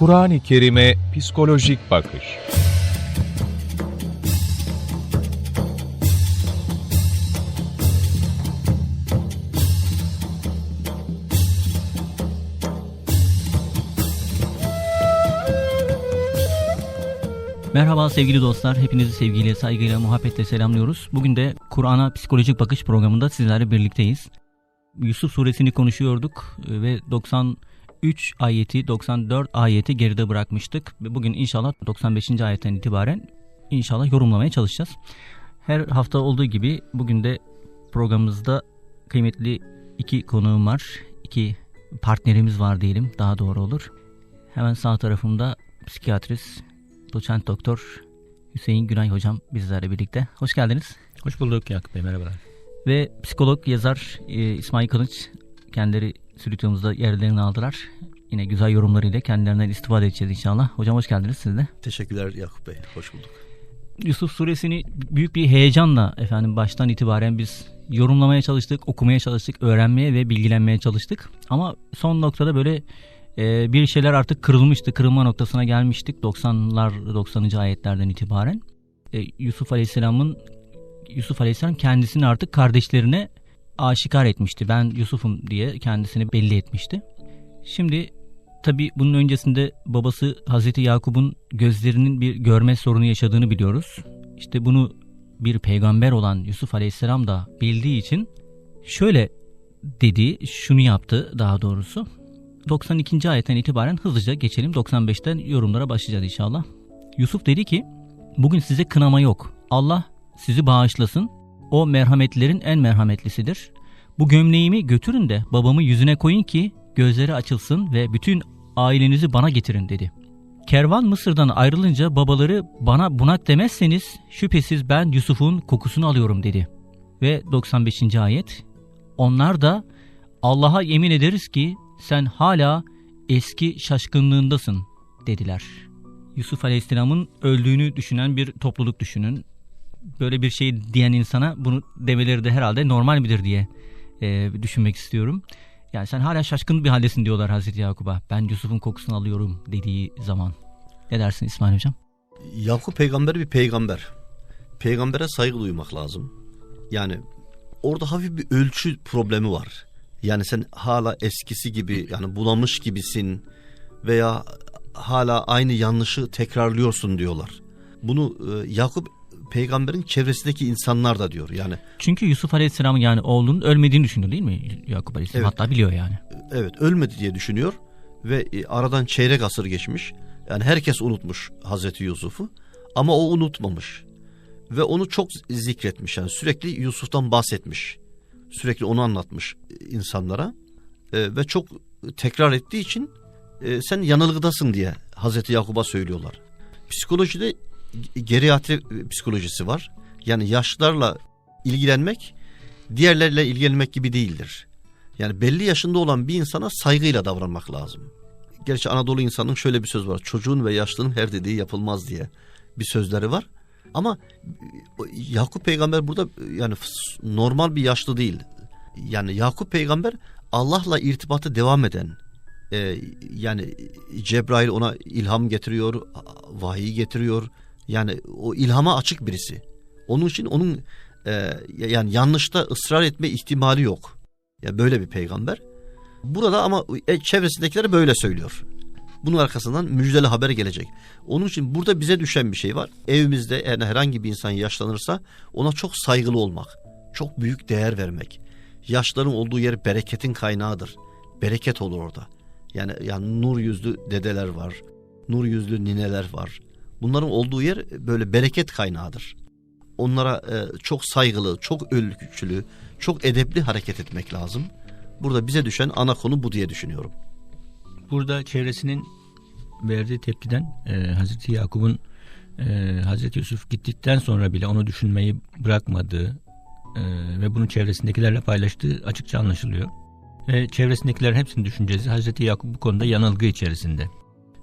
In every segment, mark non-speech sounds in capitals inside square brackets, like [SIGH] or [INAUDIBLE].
Kur'an-ı Kerim'e psikolojik bakış. Merhaba sevgili dostlar. Hepinizi sevgiyle, saygıyla, muhabbetle selamlıyoruz. Bugün de Kur'an'a psikolojik bakış programında sizlerle birlikteyiz. Yusuf suresini konuşuyorduk ve 93 ayeti, 94 ayeti geride bırakmıştık. Bugün inşallah 95. ayetten itibaren inşallah yorumlamaya çalışacağız. Her hafta olduğu gibi bugün de programımızda kıymetli iki konuğum var. iki partnerimiz var diyelim daha doğru olur. Hemen sağ tarafımda psikiyatrist doçent doktor Hüseyin Günay hocam bizlerle birlikte. Hoş geldiniz. Hoş bulduk Yakup Bey merhabalar. Ve psikolog yazar e, İsmail Kılıç kendileri stüdyomuzda yerlerini aldılar. Yine güzel yorumlarıyla kendilerinden istifade edeceğiz inşallah. Hocam hoş geldiniz siz de. Teşekkürler Yakup Bey. Hoş bulduk. Yusuf suresini büyük bir heyecanla efendim baştan itibaren biz yorumlamaya çalıştık, okumaya çalıştık, öğrenmeye ve bilgilenmeye çalıştık. Ama son noktada böyle e, bir şeyler artık kırılmıştı, kırılma noktasına gelmiştik 90'lar 90. ayetlerden itibaren. E, Yusuf Aleyhisselam'ın Yusuf Aleyhisselam kendisini artık kardeşlerine aşikar etmişti. Ben Yusuf'um diye kendisini belli etmişti. Şimdi tabi bunun öncesinde babası Hazreti Yakup'un gözlerinin bir görme sorunu yaşadığını biliyoruz. İşte bunu bir peygamber olan Yusuf Aleyhisselam da bildiği için şöyle dedi, şunu yaptı daha doğrusu. 92. ayetten itibaren hızlıca geçelim. 95'ten yorumlara başlayacağız inşallah. Yusuf dedi ki, bugün size kınama yok. Allah sizi bağışlasın. O merhametlerin en merhametlisidir. Bu gömleğimi götürün de babamı yüzüne koyun ki gözleri açılsın ve bütün ailenizi bana getirin dedi. Kervan Mısır'dan ayrılınca babaları bana bunak demezseniz şüphesiz ben Yusuf'un kokusunu alıyorum dedi. Ve 95. ayet onlar da Allah'a yemin ederiz ki sen hala eski şaşkınlığındasın dediler. Yusuf Aleyhisselam'ın öldüğünü düşünen bir topluluk düşünün. Böyle bir şey diyen insana bunu demeleri de herhalde normal midir diye e, düşünmek istiyorum. Yani sen hala şaşkın bir haldesin diyorlar Hazreti Yakup'a. Ben Yusuf'un kokusunu alıyorum dediği zaman. Ne dersin İsmail Hocam? Yakup peygamber bir peygamber. Peygambere saygı duymak lazım. Yani orada hafif bir ölçü problemi var. Yani sen hala eskisi gibi yani bulamış gibisin veya hala aynı yanlışı tekrarlıyorsun diyorlar. Bunu e, Yakup peygamberin çevresindeki insanlar da diyor. Yani Çünkü Yusuf Aleyhisselam'ın yani oğlunun ölmediğini düşünüyor değil mi Yakup Aleyhisselam? Evet. Hatta biliyor yani. evet ölmedi diye düşünüyor ve e, aradan çeyrek asır geçmiş. Yani herkes unutmuş Hazreti Yusuf'u ama o unutmamış. Ve onu çok zikretmiş yani sürekli Yusuf'tan bahsetmiş. Sürekli onu anlatmış e, insanlara E, ve çok tekrar ettiği için e, sen yanılgıdasın diye Hazreti Yakup'a söylüyorlar. Psikolojide geriatri psikolojisi var. Yani yaşlarla ilgilenmek diğerlerle ilgilenmek gibi değildir. Yani belli yaşında olan bir insana saygıyla davranmak lazım. Gerçi Anadolu insanının şöyle bir söz var. Çocuğun ve yaşlının her dediği yapılmaz diye bir sözleri var. Ama Yakup peygamber burada yani normal bir yaşlı değil. Yani Yakup peygamber Allah'la irtibatı devam eden e, yani Cebrail ona ilham getiriyor, vahiy getiriyor. Yani o ilhama açık birisi. Onun için onun e, yani yanlışta ısrar etme ihtimali yok. Ya böyle bir peygamber. Burada ama e, çevresindekiler böyle söylüyor. Bunun arkasından müjdeli haber gelecek. Onun için burada bize düşen bir şey var. Evimizde yani herhangi bir insan yaşlanırsa ona çok saygılı olmak. Çok büyük değer vermek. Yaşların olduğu yer bereketin kaynağıdır. Bereket olur orada. Yani yani nur yüzlü dedeler var. Nur yüzlü nineler var. Bunların olduğu yer böyle bereket kaynağıdır. Onlara e, çok saygılı, çok ölçülü, çok edepli hareket etmek lazım. Burada bize düşen ana konu bu diye düşünüyorum. Burada çevresinin verdiği tepkiden e, Hazreti Yakup'un e, Hazreti Yusuf gittikten sonra bile onu düşünmeyi bırakmadığı e, ve bunu çevresindekilerle paylaştığı açıkça anlaşılıyor. Ve çevresindekilerin hepsinin düşüncesi Hazreti Yakup bu konuda yanılgı içerisinde.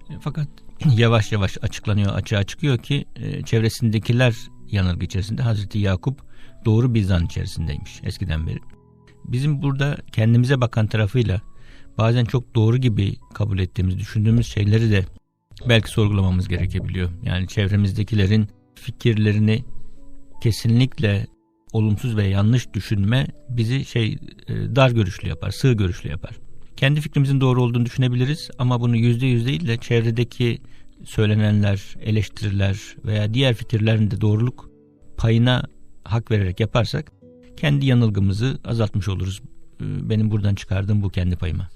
E, fakat yavaş yavaş açıklanıyor, açığa çıkıyor ki e, çevresindekiler yanılgı içerisinde. Hazreti Yakup doğru bir zan içerisindeymiş eskiden beri. Bizim burada kendimize bakan tarafıyla bazen çok doğru gibi kabul ettiğimiz, düşündüğümüz şeyleri de belki sorgulamamız gerekebiliyor. Yani çevremizdekilerin fikirlerini kesinlikle olumsuz ve yanlış düşünme bizi şey e, dar görüşlü yapar, sığ görüşlü yapar. Kendi fikrimizin doğru olduğunu düşünebiliriz ama bunu yüzde yüz değil de çevredeki söylenenler, eleştiriler veya diğer fikirlerin de doğruluk payına hak vererek yaparsak kendi yanılgımızı azaltmış oluruz. E, benim buradan çıkardığım bu kendi payıma.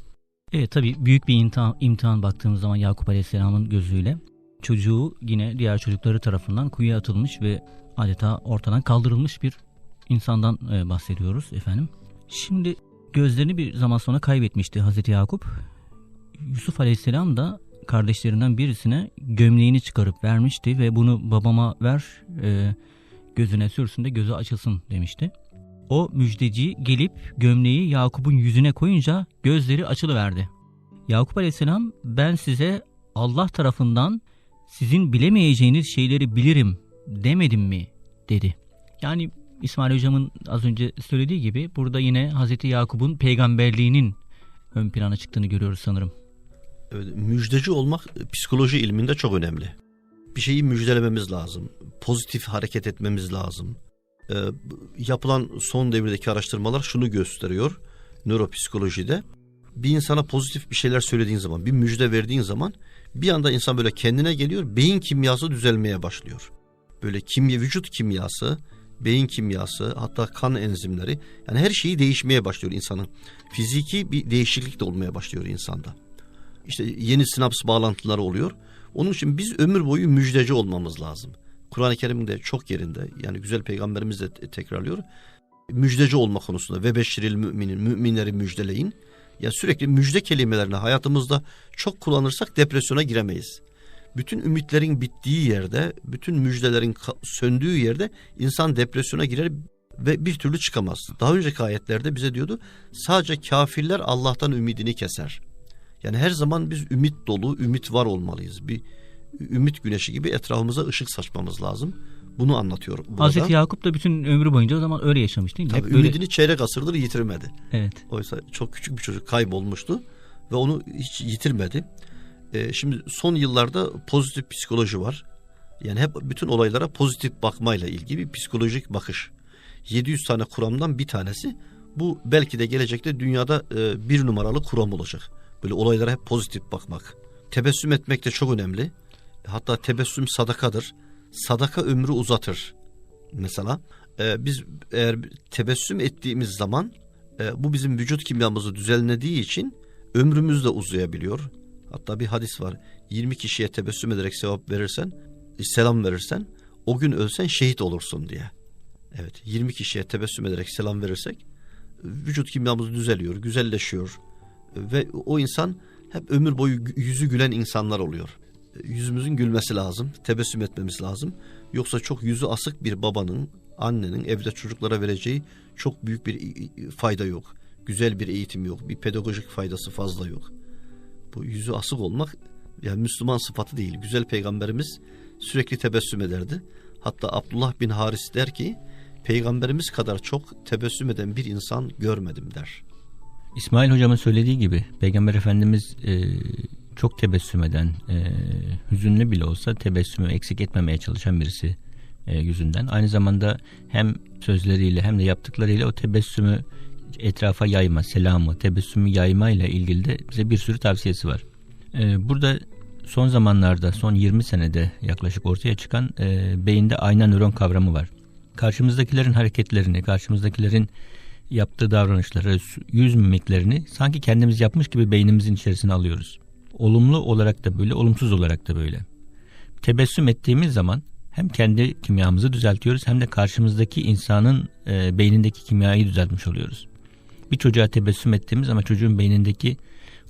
Evet tabii büyük bir imtihan, imtihan baktığımız zaman Yakup Aleyhisselam'ın gözüyle çocuğu yine diğer çocukları tarafından kuyuya atılmış ve adeta ortadan kaldırılmış bir insandan e, bahsediyoruz efendim. Şimdi gözlerini bir zaman sonra kaybetmişti Hazreti Yakup. Yusuf Aleyhisselam da kardeşlerinden birisine gömleğini çıkarıp vermişti ve bunu babama ver e, gözüne sürsün de gözü açılsın demişti. O müjdeci gelip gömleği Yakup'un yüzüne koyunca gözleri açılıverdi. Yakup Aleyhisselam ben size Allah tarafından sizin bilemeyeceğiniz şeyleri bilirim demedim mi dedi. Yani İsmail Hocam'ın az önce söylediği gibi burada yine Hazreti Yakup'un peygamberliğinin ön plana çıktığını görüyoruz sanırım. Evet, müjdeci olmak psikoloji ilminde çok önemli. Bir şeyi müjdelememiz lazım. Pozitif hareket etmemiz lazım. Ee, yapılan son devirdeki araştırmalar şunu gösteriyor nöropsikolojide. Bir insana pozitif bir şeyler söylediğin zaman, bir müjde verdiğin zaman bir anda insan böyle kendine geliyor, beyin kimyası düzelmeye başlıyor. Böyle kimya, vücut kimyası, beyin kimyası, hatta kan enzimleri yani her şeyi değişmeye başlıyor insanın. Fiziki bir değişiklik de olmaya başlıyor insanda. İşte yeni sinaps bağlantıları oluyor. Onun için biz ömür boyu müjdeci olmamız lazım. Kur'an-ı Kerim'in de çok yerinde yani güzel peygamberimiz de tekrarlıyor. Müjdeci olma konusunda ve beşiril müminin müminleri müjdeleyin. Ya sürekli müjde kelimelerini hayatımızda çok kullanırsak depresyona giremeyiz. Bütün ümitlerin bittiği yerde, bütün müjdelerin söndüğü yerde insan depresyona girer ve bir türlü çıkamaz. Daha önceki ayetlerde bize diyordu sadece kafirler Allah'tan ümidini keser. Yani her zaman biz ümit dolu, ümit var olmalıyız. Bir ümit güneşi gibi etrafımıza ışık saçmamız lazım. Bunu anlatıyor burada. Hazreti Yakup da bütün ömrü boyunca o zaman öyle yaşamış değil mi? Tabii Hep böyle... ümidini çeyrek asırdır yitirmedi. Evet. Oysa çok küçük bir çocuk kaybolmuştu ve onu hiç yitirmedi. Ee, şimdi son yıllarda pozitif psikoloji var. Yani hep bütün olaylara pozitif bakmayla ilgili bir psikolojik bakış. 700 tane kuramdan bir tanesi. Bu belki de gelecekte dünyada e, bir numaralı kuram olacak. Böyle olaylara hep pozitif bakmak. Tebessüm etmek de çok önemli. Hatta tebessüm sadakadır. Sadaka ömrü uzatır. Mesela e, biz eğer tebessüm ettiğimiz zaman e, bu bizim vücut kimyamızı düzenlediği için ömrümüz de uzayabiliyor. Hatta bir hadis var. 20 kişiye tebessüm ederek sevap verirsen, selam verirsen o gün ölsen şehit olursun diye. Evet 20 kişiye tebessüm ederek selam verirsek vücut kimyamız düzeliyor, güzelleşiyor ve o insan hep ömür boyu yüzü gülen insanlar oluyor. Yüzümüzün gülmesi lazım, tebessüm etmemiz lazım. Yoksa çok yüzü asık bir babanın, annenin evde çocuklara vereceği çok büyük bir fayda yok. Güzel bir eğitim yok, bir pedagojik faydası fazla yok. Bu yüzü asık olmak yani Müslüman sıfatı değil. Güzel peygamberimiz sürekli tebessüm ederdi. Hatta Abdullah bin Haris der ki peygamberimiz kadar çok tebessüm eden bir insan görmedim der. İsmail hocamın söylediği gibi Peygamber Efendimiz e, çok tebessüm eden, e, hüzünlü bile olsa tebessümü eksik etmemeye çalışan birisi e, yüzünden. Aynı zamanda hem sözleriyle hem de yaptıklarıyla o tebessümü etrafa yayma, selamı, tebessümü yayma ile ilgili de bize bir sürü tavsiyesi var. E, burada son zamanlarda, son 20 senede yaklaşık ortaya çıkan e, beyinde ayna nöron kavramı var. Karşımızdakilerin hareketlerini, karşımızdakilerin yaptığı davranışları, yüz mimiklerini sanki kendimiz yapmış gibi beynimizin içerisine alıyoruz. Olumlu olarak da böyle, olumsuz olarak da böyle. Tebessüm ettiğimiz zaman hem kendi kimyamızı düzeltiyoruz hem de karşımızdaki insanın e, beynindeki kimyayı düzeltmiş oluyoruz. Bir çocuğa tebessüm ettiğimiz ama çocuğun beynindeki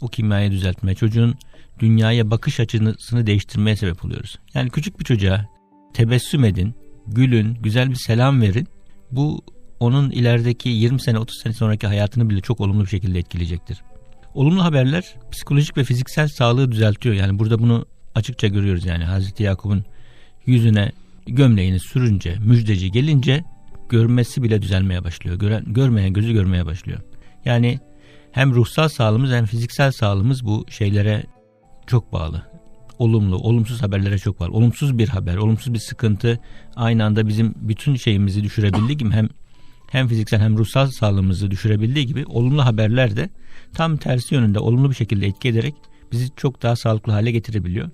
o kimyayı düzeltmeye, çocuğun dünyaya bakış açısını değiştirmeye sebep oluyoruz. Yani küçük bir çocuğa tebessüm edin, gülün, güzel bir selam verin. Bu onun ilerideki 20 sene 30 sene sonraki hayatını bile çok olumlu bir şekilde etkileyecektir. Olumlu haberler psikolojik ve fiziksel sağlığı düzeltiyor. Yani burada bunu açıkça görüyoruz yani Hazreti Yakup'un yüzüne gömleğini sürünce, müjdeci gelince görmesi bile düzelmeye başlıyor. Gören, görmeyen gözü görmeye başlıyor. Yani hem ruhsal sağlığımız hem fiziksel sağlığımız bu şeylere çok bağlı. olumlu, olumsuz haberlere çok var. Olumsuz bir haber, olumsuz bir sıkıntı aynı anda bizim bütün şeyimizi düşürebildiği gibi hem hem fiziksel hem ruhsal sağlığımızı düşürebildiği gibi olumlu haberler de tam tersi yönünde olumlu bir şekilde etki ederek bizi çok daha sağlıklı hale getirebiliyor.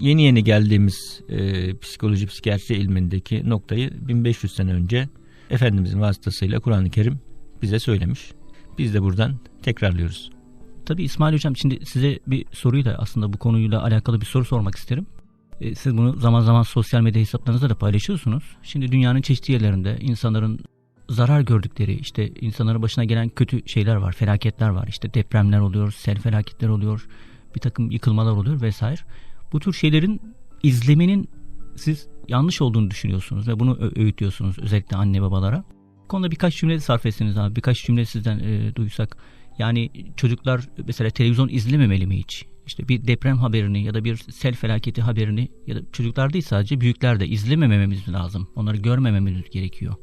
Yeni yeni geldiğimiz e, psikoloji, psikiyatri ilmindeki noktayı 1500 sene önce Efendimizin vasıtasıyla Kur'an-ı Kerim bize söylemiş. Biz de buradan tekrarlıyoruz. Tabii İsmail Hocam şimdi size bir soruyu da aslında bu konuyla alakalı bir soru sormak isterim. E, Siz bunu zaman zaman sosyal medya hesaplarınızda da paylaşıyorsunuz. Şimdi dünyanın çeşitli yerlerinde insanların zarar gördükleri işte insanların başına gelen kötü şeyler var, felaketler var. İşte depremler oluyor, sel felaketler oluyor, bir takım yıkılmalar oluyor vesaire. Bu tür şeylerin izlemenin siz yanlış olduğunu düşünüyorsunuz ve bunu öğütüyorsunuz özellikle anne babalara. Konuda birkaç cümle sarf etseniz abi, birkaç cümle sizden e, duysak. Yani çocuklar mesela televizyon izlememeli mi hiç? İşte bir deprem haberini ya da bir sel felaketi haberini ya da çocuklar değil sadece büyükler de izlemememiz lazım. Onları görmememiz gerekiyor.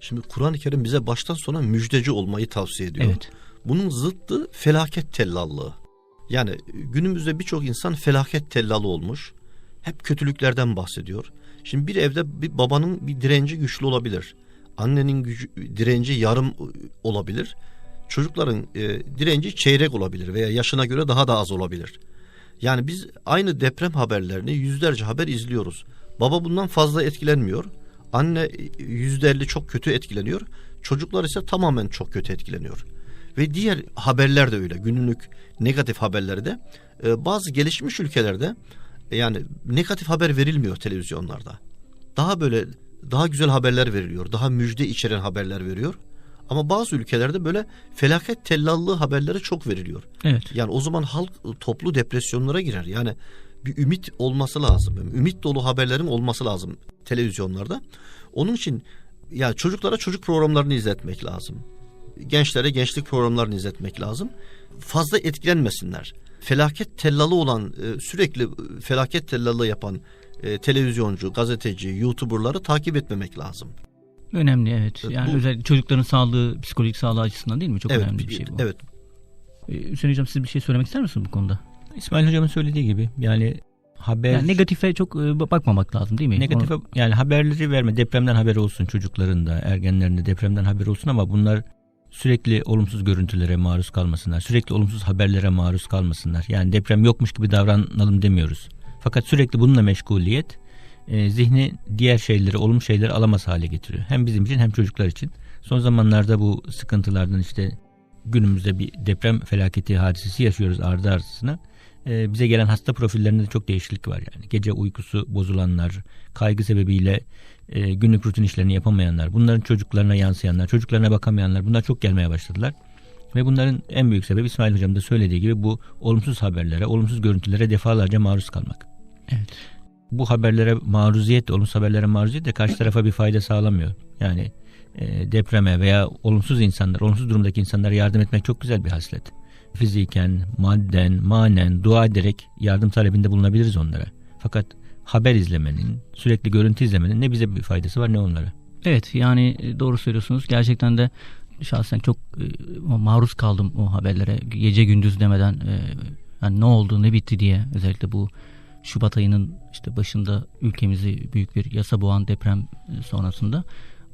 Şimdi Kur'an-ı Kerim bize baştan sona müjdeci olmayı tavsiye ediyor. Evet. Bunun zıttı felaket tellallığı. Yani günümüzde birçok insan felaket tellalı olmuş. Hep kötülüklerden bahsediyor. Şimdi bir evde bir babanın bir direnci güçlü olabilir. Annenin gücü, direnci yarım olabilir. Çocukların e, direnci çeyrek olabilir veya yaşına göre daha da az olabilir. Yani biz aynı deprem haberlerini yüzlerce haber izliyoruz. Baba bundan fazla etkilenmiyor. Anne yüzde elli çok kötü etkileniyor. Çocuklar ise tamamen çok kötü etkileniyor. Ve diğer haberler de öyle. Günlük negatif haberleri de e, bazı gelişmiş ülkelerde e, yani negatif haber verilmiyor televizyonlarda. Daha böyle daha güzel haberler veriliyor. Daha müjde içeren haberler veriyor. Ama bazı ülkelerde böyle felaket tellallığı haberleri çok veriliyor. Evet. Yani o zaman halk toplu depresyonlara girer. Yani bir ümit olması lazım. Ümit dolu haberlerin olması lazım televizyonlarda. Onun için yani çocuklara çocuk programlarını izletmek lazım. Gençlere gençlik programlarını izletmek lazım. Fazla etkilenmesinler. Felaket tellalı olan e, sürekli e, felaket tellalı yapan e, televizyoncu, gazeteci, youtuberları takip etmemek lazım. Önemli evet. Yani Bu- özellikle çocukların sağlığı, psikolojik sağlığı açısından değil mi? Çok önemli bir şey bu. Evet. Ee, Hüseyin Hocam siz bir şey söylemek ister misiniz bu konuda? İsmail hocamın söylediği gibi yani haber Yani negatife çok e, bakmamak lazım değil mi? Negatife Onu- yani haberleri verme. Depremden haber olsun çocukların da, ergenlerin de depremden haber olsun ama bunlar sürekli olumsuz görüntülere maruz kalmasınlar. Sürekli olumsuz haberlere maruz kalmasınlar. Yani deprem yokmuş gibi davranalım demiyoruz. Fakat sürekli bununla meşguliyet e, zihni diğer şeyleri, olumlu şeyleri alamaz hale getiriyor. Hem bizim için hem çocuklar için. Son zamanlarda bu sıkıntılardan işte günümüzde bir deprem felaketi hadisesi yaşıyoruz ardı ardısına. E, bize gelen hasta profillerinde de çok değişiklik var yani. Gece uykusu bozulanlar, kaygı sebebiyle e, günlük rutin işlerini yapamayanlar, bunların çocuklarına yansıyanlar, çocuklarına bakamayanlar bunlar çok gelmeye başladılar. Ve bunların en büyük sebebi İsmail Hocam da söylediği gibi bu olumsuz haberlere, olumsuz görüntülere defalarca maruz kalmak. Evet. Bu haberlere maruziyet, olumsuz haberlere maruziyet de karşı tarafa bir fayda sağlamıyor. Yani e, depreme veya olumsuz insanlar, olumsuz durumdaki insanlara yardım etmek çok güzel bir haslet. Fiziken, madden, manen, dua ederek yardım talebinde bulunabiliriz onlara. Fakat haber izlemenin, sürekli görüntü izlemenin ne bize bir faydası var ne onlara. Evet yani e, doğru söylüyorsunuz. Gerçekten de şahsen çok e, maruz kaldım o haberlere. Gece gündüz demeden e, yani ne oldu ne bitti diye özellikle bu Şubat ayının işte başında ülkemizi büyük bir yasa boğan deprem e, sonrasında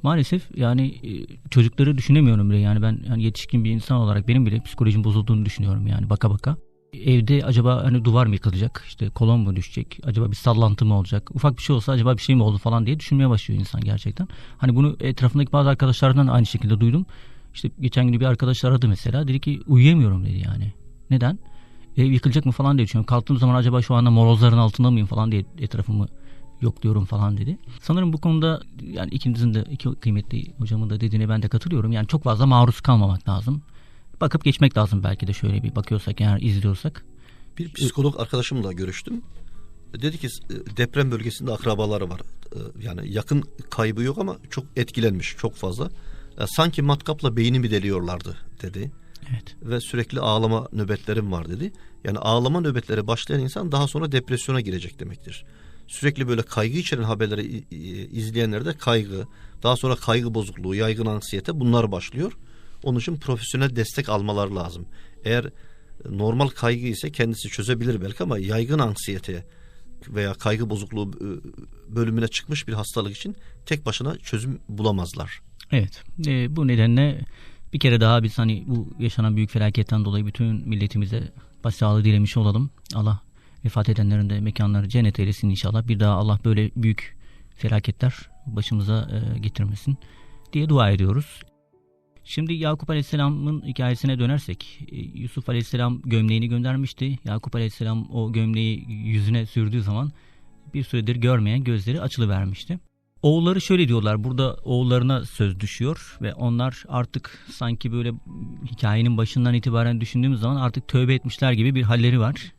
maalesef yani e, çocukları düşünemiyorum bile yani ben yani yetişkin bir insan olarak benim bile psikolojim bozulduğunu düşünüyorum yani baka baka. Evde acaba hani duvar mı yıkılacak işte kolon mu düşecek acaba bir sallantı mı olacak ufak bir şey olsa acaba bir şey mi oldu falan diye düşünmeye başlıyor insan gerçekten. Hani bunu etrafındaki bazı arkadaşlardan aynı şekilde duydum. İşte geçen gün bir arkadaş aradı mesela dedi ki uyuyamıyorum dedi yani. Neden? Ev yıkılacak mı falan diye düşünüyorum. Kalktığım zaman acaba şu anda morozların altında mıyım falan diye etrafımı yokluyorum falan dedi. Sanırım bu konuda yani ikinizin de iki kıymetli hocamın da dediğine ben de katılıyorum. Yani çok fazla maruz kalmamak lazım. Bakıp geçmek lazım belki de şöyle bir bakıyorsak eğer izliyorsak. Bir psikolog arkadaşımla görüştüm. Dedi ki e, deprem bölgesinde akrabaları var. E, Yani yakın kaybı yok ama çok etkilenmiş çok fazla. E, Sanki matkapla beynimi deliyorlardı dedi. Evet. Ve sürekli ağlama nöbetlerim var dedi. Yani ağlama nöbetleri başlayan insan daha sonra depresyona girecek demektir. Sürekli böyle kaygı içeren haberleri izleyenlerde kaygı, daha sonra kaygı bozukluğu, yaygın anksiyete bunlar başlıyor. Onun için profesyonel destek almaları lazım. Eğer Normal kaygı ise kendisi çözebilir belki ama yaygın anksiyete veya kaygı bozukluğu e, bölümüne çıkmış bir hastalık için tek başına çözüm bulamazlar. Evet. e, bu nedenle bir kere daha biz hani bu yaşanan büyük felaketten dolayı bütün milletimize başsağlığı dilemiş olalım. Allah vefat edenlerin de mekanları cennet eylesin inşallah. Bir daha Allah böyle büyük felaketler başımıza e, getirmesin diye dua ediyoruz. Şimdi Yakup Aleyhisselam'ın hikayesine dönersek e, Yusuf Aleyhisselam gömleğini göndermişti. Yakup Aleyhisselam o gömleği yüzüne sürdüğü zaman bir süredir görmeyen gözleri açılıvermişti. Oğulları şöyle diyorlar burada oğullarına söz düşüyor ve onlar artık sanki böyle hikayenin başından itibaren düşündüğümüz zaman artık tövbe etmişler gibi bir halleri var.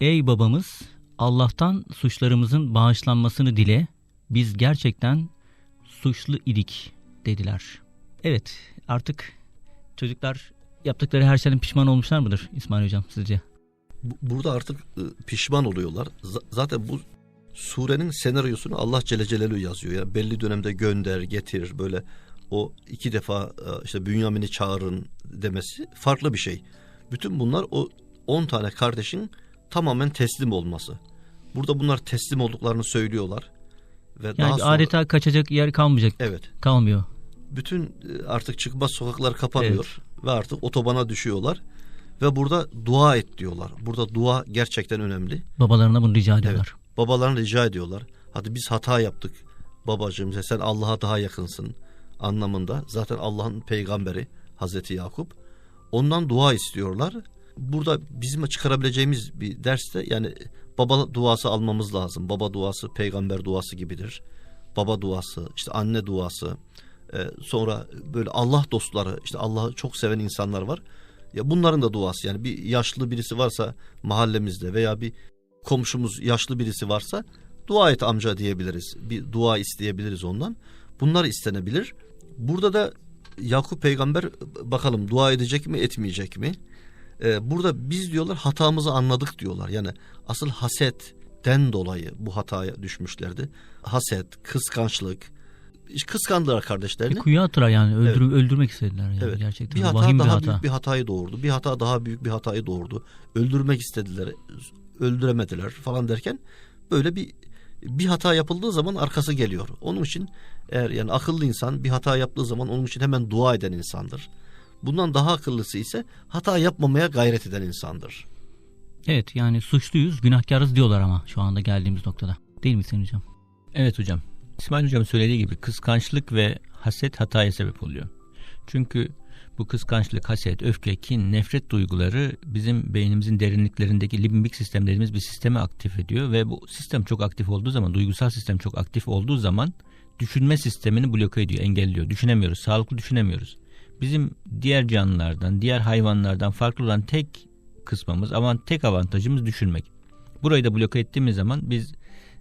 Ey babamız Allah'tan suçlarımızın bağışlanmasını dile biz gerçekten suçlu idik dediler. Evet artık çocuklar yaptıkları her şeyden pişman olmuşlar mıdır İsmail Hocam sizce? Bu- Burada artık e, pişman oluyorlar. Zaten bu surenin senaryosunu Allah Celle Celaluhu yazıyor. Yani belli dönemde gönder, getir böyle o iki defa e, işte Bünyamin'i çağırın demesi farklı bir şey. Bütün bunlar o 10 tane kardeşin tamamen teslim olması. Burada bunlar teslim olduklarını söylüyorlar. Ve Yani daha sonra, adeta kaçacak yer kalmayacak. evet Kalmıyor. bütün e, artık çıkmaz sokaklar kapanıyor ve artık otobana düşüyorlar ve burada dua et diyorlar. Burada dua gerçekten önemli. Babalarına bunu rica ediyorlar. Babalarına rica ediyorlar. Hadi biz hata yaptık babacığım sen Allah'a daha yakınsın anlamında. Zaten Allah'ın peygamberi Hazreti Yakup. Ondan dua istiyorlar. Burada bizim çıkarabileceğimiz bir derste yani baba duası almamız lazım. Baba duası peygamber duası gibidir. Baba duası, işte anne duası, e, sonra böyle Allah dostları, işte Allah'ı çok seven insanlar var. Ya bunların da duası yani bir yaşlı birisi varsa mahallemizde veya bir komşumuz yaşlı birisi varsa dua et amca diyebiliriz. Bir dua isteyebiliriz ondan. Bunlar istenebilir. Burada da Yakup peygamber bakalım dua edecek mi etmeyecek mi? Ee, burada biz diyorlar hatamızı anladık diyorlar. Yani asıl hasetten dolayı bu hataya düşmüşlerdi. Haset, kıskançlık. Kıskandılar Bir kardeşlerini. kuyuya attılar yani öldür, öldürmek istediler yani Evet. gerçekten. Bir hata Vahim bir daha hata. büyük bir hatayı doğurdu. Bir hata daha büyük bir hatayı doğurdu. Öldürmek istediler, öldüremediler falan derken böyle bir bir hata yapıldığı zaman arkası geliyor. Onun için eğer yani akıllı insan bir hata yaptığı zaman onun için hemen dua eden insandır. Bundan daha akıllısı ise hata yapmamaya gayret eden insandır. Evet yani suçluyuz, günahkarız diyorlar ama şu anda geldiğimiz noktada. Değil mi Sayın Hocam? Evet hocam. İsmail hocam söylediği gibi kıskançlık ve haset hataya sebep oluyor. Çünkü bu kıskançlık, haset, öfke, kin, nefret duyguları bizim beynimizin derinliklerindeki limbik sistem dediğimiz bir sistemi aktif ediyor ve bu sistem çok aktif olduğu zaman, duygusal sistem çok aktif olduğu zaman düşünme sistemini bloke ediyor, engelliyor. Düşünemiyoruz, sağlıklı düşünemiyoruz. Bizim diğer canlılardan, diğer hayvanlardan farklı olan tek kısmımız, ama tek avantajımız düşünmek. Burayı da bloke ettiğimiz zaman biz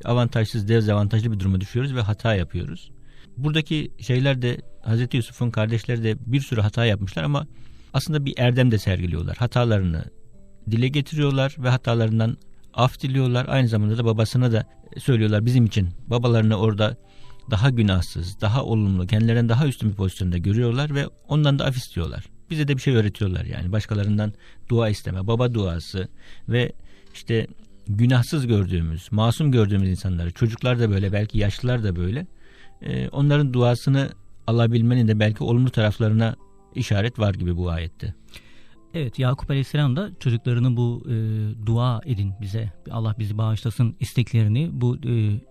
avantajsız, dezavantajlı bir duruma düşüyoruz ve hata yapıyoruz. Buradaki şeyler de Hazreti Yusuf'un kardeşleri de bir sürü hata yapmışlar ama aslında bir erdem de sergiliyorlar. Hatalarını dile getiriyorlar ve hatalarından af diliyorlar. Aynı zamanda da babasına da söylüyorlar bizim için. Babalarını orada daha günahsız, daha olumlu, kendilerinden daha üstün bir pozisyonda görüyorlar ve ondan da af istiyorlar. Bize de bir şey öğretiyorlar yani. Başkalarından dua isteme, baba duası ve işte günahsız gördüğümüz, masum gördüğümüz insanları, çocuklar da böyle, belki yaşlılar da böyle. Ee, onların duasını alabilmenin de belki olumlu taraflarına işaret var gibi bu ayette. Evet Yakup Aleyhisselam da çocuklarının bu e, dua edin bize Allah bizi bağışlasın isteklerini bu e,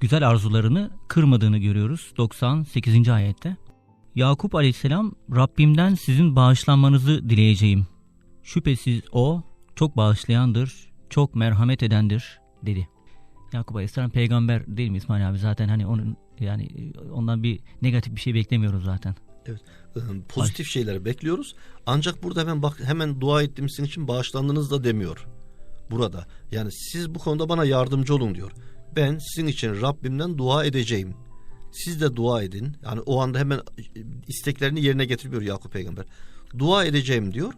güzel arzularını kırmadığını görüyoruz 98. ayette. Yakup Aleyhisselam Rabbimden sizin bağışlanmanızı dileyeceğim. Şüphesiz o çok bağışlayandır, çok merhamet edendir dedi. Yakup Aleyhisselam peygamber değil mi İsmail abi zaten hani onun yani e, ondan bir negatif bir şey beklemiyoruz zaten. Ee, Pozitif şeyleri bekliyoruz. Ancak burada hemen bak hemen dua ettiğim sizin için bağışlandınız da demiyor. Burada. Yani siz bu konuda bana yardımcı olun diyor. Ben sizin için Rabbimden dua edeceğim. Siz de dua edin. Yani o anda hemen isteklerini yerine getirmiyor Yakup peygamber. Dua edeceğim diyor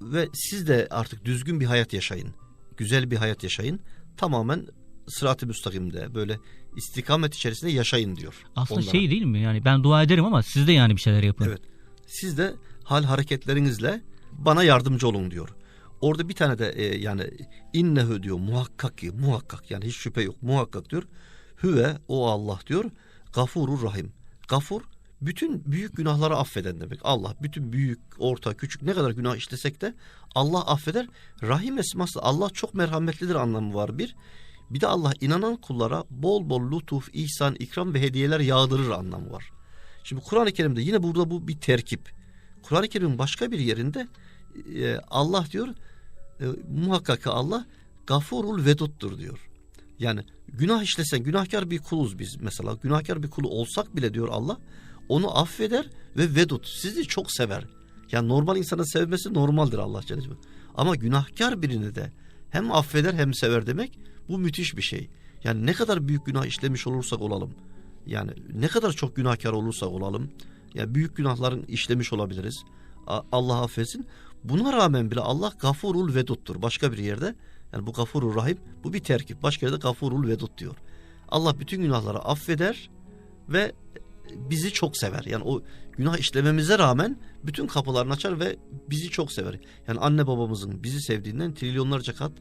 ve siz de artık düzgün bir hayat yaşayın. Güzel bir hayat yaşayın. Tamamen sırat-ı müstakimde böyle istikamet içerisinde yaşayın diyor. Aslında onlara. şey değil mi yani ben dua ederim ama siz de yani bir şeyler yapın. Evet. Siz de hal hareketlerinizle bana yardımcı olun diyor. Orada bir tane de e, yani innehu diyor muhakkak ki muhakkak yani hiç şüphe yok muhakkak diyor. Hüve o Allah diyor gafurur rahim. Gafur bütün büyük günahları affeden demek. Allah bütün büyük, orta, küçük ne kadar günah işlesek de Allah affeder. Rahim esması Allah çok merhametlidir anlamı var bir. Bir de Allah inanan kullara bol bol lütuf, ihsan, ikram ve hediyeler yağdırır anlamı var. Şimdi Kur'an-ı Kerim'de yine burada bu bir terkip. Kur'an-ı Kerim'in başka bir yerinde e, Allah diyor e, muhakkak Allah gafurul veduttur diyor. Yani günah işlesen günahkar bir kuluz biz mesela günahkar bir kulu olsak bile diyor Allah onu affeder ve vedut sizi çok sever. Yani normal insanı sevmesi normaldir Allah Celle. Ama günahkar birini de hem affeder hem sever demek bu müthiş bir şey. Yani ne kadar büyük günah işlemiş olursak olalım. Yani ne kadar çok günahkar olursak olalım. Yani büyük günahların işlemiş olabiliriz. Allah affetsin. Buna rağmen bile Allah gafurul veduttur. Başka bir yerde yani bu gafurul rahim bu bir terkip. Başka yerde gafurul vedut diyor. Allah bütün günahları affeder ve bizi çok sever. Yani o günah işlememize rağmen bütün kapılarını açar ve bizi çok sever. Yani anne babamızın bizi sevdiğinden trilyonlarca kat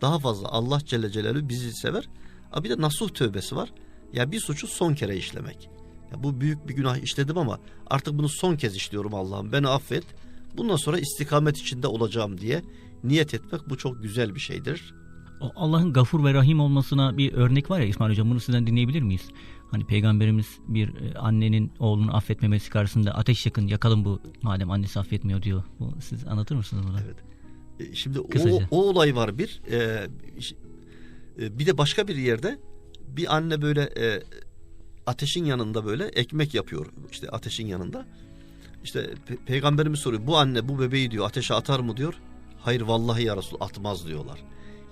daha fazla Allah Celle Celaluhu bizi sever. Ama bir de nasuh tövbesi var. Ya bir suçu son kere işlemek. Ya bu büyük bir günah işledim ama artık bunu son kez işliyorum Allah'ım. Beni affet. Bundan sonra istikamet içinde olacağım diye niyet etmek bu çok güzel bir şeydir. Allah'ın gafur ve rahim olmasına bir örnek var ya İsmail Hocam bunu sizden dinleyebilir miyiz? Hani peygamberimiz bir e, annenin oğlunu affetmemesi karşısında ateş yakın yakalım bu madem annesi affetmiyor diyor. Bu, siz anlatır mısınız bunu? Evet. E, Şimdi o, Kısaca. o olay var bir. E, e, bir de başka bir yerde bir anne böyle e, ateşin yanında böyle ekmek yapıyor. İşte ateşin yanında. İşte pe- peygamberimiz soruyor. Bu anne bu bebeği diyor ateşe atar mı diyor. Hayır vallahi ya Resul atmaz diyorlar.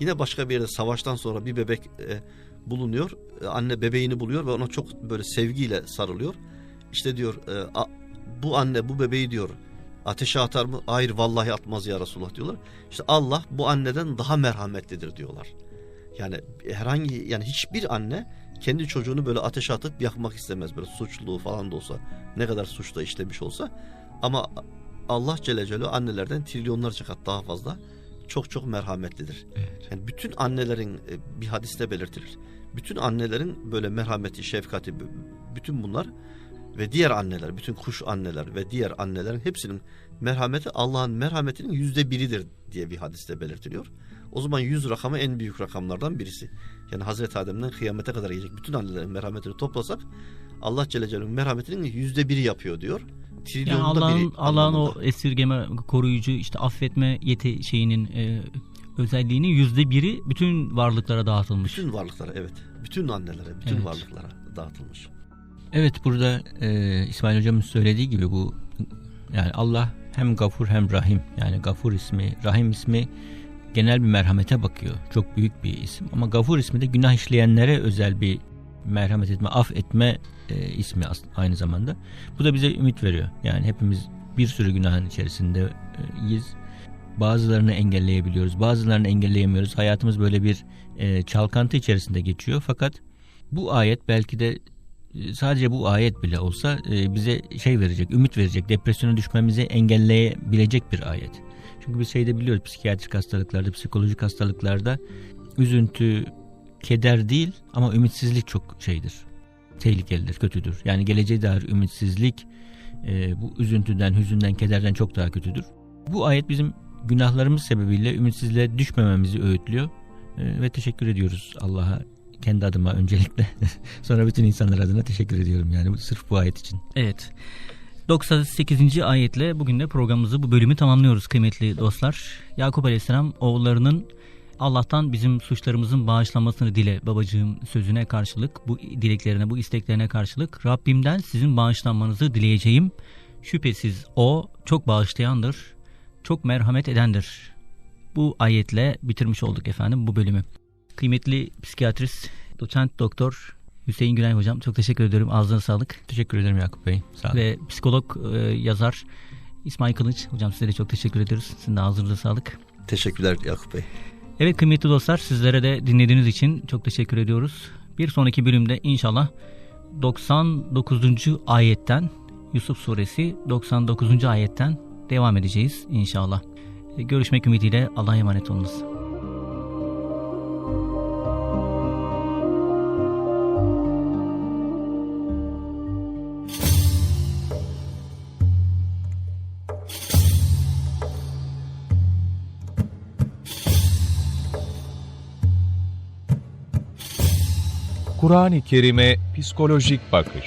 Yine başka bir yerde savaştan sonra bir bebek e, bulunuyor. E, anne bebeğini buluyor ve ona çok böyle sevgiyle sarılıyor. İşte diyor e, a- bu anne bu bebeği diyor ateşe atar mı? Hayır vallahi atmaz ya Resulullah diyorlar. İşte Allah bu anneden daha merhametlidir diyorlar. Yani herhangi yani hiçbir anne kendi çocuğunu böyle ateşe atıp yakmak istemez böyle suçluluğu falan da olsa ne kadar suçta işlemiş olsa ama Allah Celle Celaluhu annelerden trilyonlarca kat daha fazla çok çok merhametlidir. Yani bütün annelerin e, bir hadiste belirtilir. Bütün annelerin böyle merhameti, şefkati bütün bunlar ve diğer anneler, bütün kuş anneler ve diğer annelerin hepsinin merhameti Allah'ın merhametinin yüzde biridir diye bir hadiste belirtiliyor. O zaman yüz rakamı en büyük rakamlardan birisi. Yani Hazreti Adem'den kıyamete kadar gelecek bütün annelerin merhametini toplasak Allah Celle Celaluhu'nun merhametinin yüzde biri yapıyor diyor. Yani Allah'ın Allah'ın o esirgeme, koruyucu, işte affetme yeti şeyinin e, özelliğinin yüzde biri bütün varlıklara dağıtılmış. Bütün varlıklara evet. Bütün annelere, bütün Evet. varlıklara dağıtılmış. Evet burada e, İsmail hocamın söylediği gibi bu yani Allah hem gafur hem rahim yani gafur ismi rahim ismi genel bir merhamete bakıyor. Çok büyük bir isim ama gafur ismi de günah işleyenlere özel bir merhamet etme, af etme e, ismi aynı zamanda. Bu da bize ümit veriyor. Yani hepimiz bir sürü günahın içerisindeyiz. Bazılarını engelleyebiliyoruz, bazılarını engelleyemiyoruz. Hayatımız böyle bir e, çalkantı içerisinde geçiyor. Fakat bu ayet belki de sadece bu ayet bile olsa e, bize şey verecek, ümit verecek, depresyona düşmemizi engelleyebilecek bir ayet. Çünkü biz şeyde biliyoruz psikiyatrik hastalıklarda, psikolojik hastalıklarda üzüntü, keder değil ama ümitsizlik çok şeydir. Tehlikelidir, kötüdür. Yani geleceğe dair ümitsizlik e, bu üzüntüden, hüzünden, kederden çok daha kötüdür. Bu ayet bizim günahlarımız sebebiyle ümitsizliğe düşmememizi öğütlüyor. E, ve teşekkür ediyoruz Allah'a kendi adıma öncelikle. [LAUGHS] Sonra bütün insanlar adına teşekkür ediyorum yani sırf bu ayet için. Evet. 98. ayetle bugün de programımızı bu bölümü tamamlıyoruz kıymetli dostlar. Yakup Aleyhisselam oğullarının Allah'tan bizim suçlarımızın bağışlanmasını dile babacığım sözüne karşılık bu dileklerine bu isteklerine karşılık Rabbimden sizin bağışlanmanızı dileyeceğim. Şüphesiz o çok bağışlayandır, çok merhamet edendir. Bu ayetle bitirmiş olduk efendim bu bölümü. Kıymetli psikiyatrist, doçent doktor Hüseyin Günay hocam çok teşekkür ediyorum. Ağzına sağlık. Teşekkür ederim Yakup Bey. Sağ olun. Ve psikolog, e, yazar İsmail Kılıç. Hocam size de çok teşekkür ediyoruz. Sizin de ağzınıza sağlık. Teşekkürler Yakup Bey. Evet kıymetli dostlar sizlere de dinlediğiniz için çok teşekkür ediyoruz. Bir sonraki bölümde inşallah 99. ayetten Yusuf suresi 99. ayetten devam edeceğiz inşallah. Görüşmek ümidiyle Allah'a emanet olunuz. Kur'an-ı Kerim'e psikolojik bakış.